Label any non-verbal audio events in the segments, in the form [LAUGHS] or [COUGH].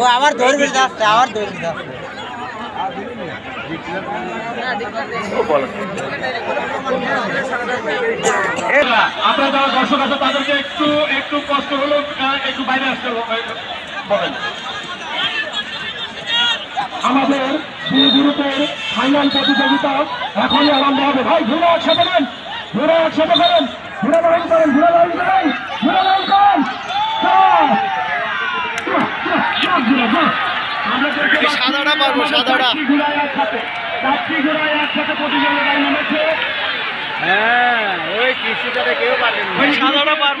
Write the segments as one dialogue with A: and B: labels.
A: ও, আবার ধরবি যাচ্ছে আবার
B: আপনারা যারা দর্শক আছে তাদেরকে একটু একটু কষ্ট হলো একটু বাইরে আসতে আমাদের দুই গ্রুপের ফাইনাল প্রতিযোগিতা এখনই আরম্ভ হবে। ভাই, ঘুরে একসাথে নেন, ঘুরে একসাথে করেন। ঘুরে লাইন করেন ঘুরে লাইন করেন ঘুরে লাইন করেন
C: সাদাটা পারব, সাদাটা।
A: হ্যাঁ ওই কৃষিটাতে কেউ
C: সাদাটা পারব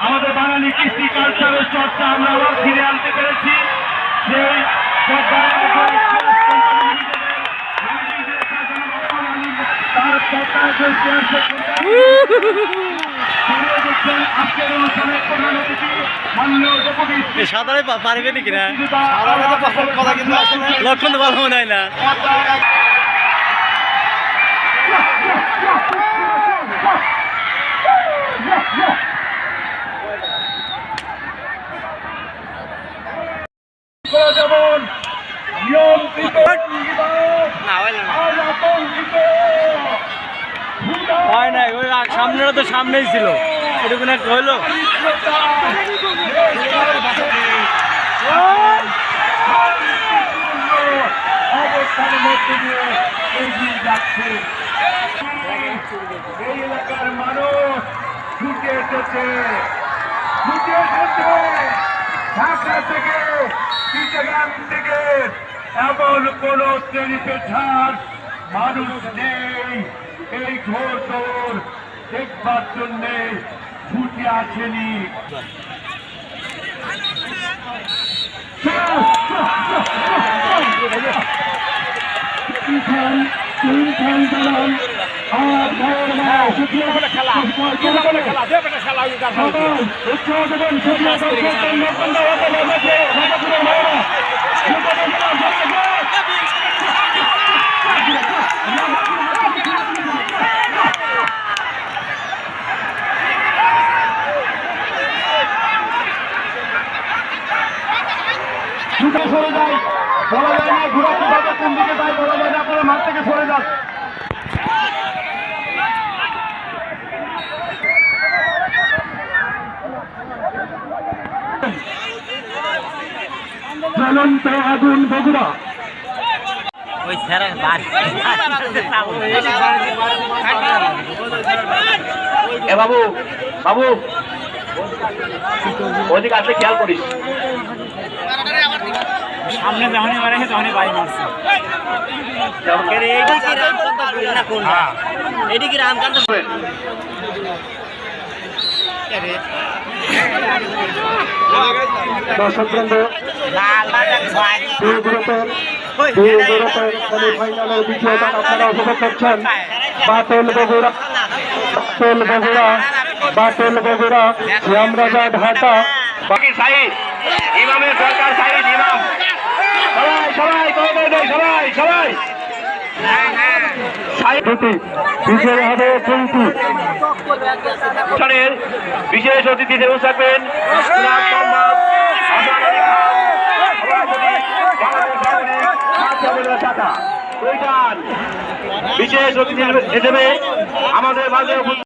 B: আমাদের বাঙালি কৃষ্টি কালচারের চর্চা আমরা আবার ফিরে আনতে পেরেছি। সেই তার [LAUGHS]
A: সাঁতারে পারবে নাকি না? লক্ষণ তো ভালো মনে হয় না। হয় নাই ওই সামনেটা তো সামনেই ছিল। এটুকু হইল
B: অবস্থানের মধ্যে দিয়ে এগিয়ে যাচ্ছে এই এলাকার মানুষ থেকে চিটাগাং থেকে এমন মানুষ নেই এই ঘোর দেখবার জন্যে ছুটে আসেনি। খেলা। বলা যায় না ঘোরা কীভাবে কোন দিকে যায় বলা যায় না আপনারা মাঠ থেকে সরে যান। জ্বলন্ত আগুন বগুড়া।
A: ওই স্যার
B: এ বাবু বাবু ওদিকে আসলে খেয়াল করিস।
A: সামনে যখনই মারে তখনই বাড়ি মারছে। কোন? এদিকে রামকান্ত
B: দর্শকবৃন্দ
A: লাল লাল
B: দুই গ্রুপের দুই সেমিফাইনালের দ্বিতীয় আপনারা উপভোগ করছেন। বাতল বগুড়া বাতল বগুড়া বাতল বগুড়া শ্যামরাজা ঢাকা। বাকি সাইড। ইমামের সরকার সাইড ইমাম। সবাই সবাই সবাই সবাই। বিশেষ অতিথি হিসেবে থাকবেন। বিশেষ অতিথি হিসেবে আমাদের মাঝে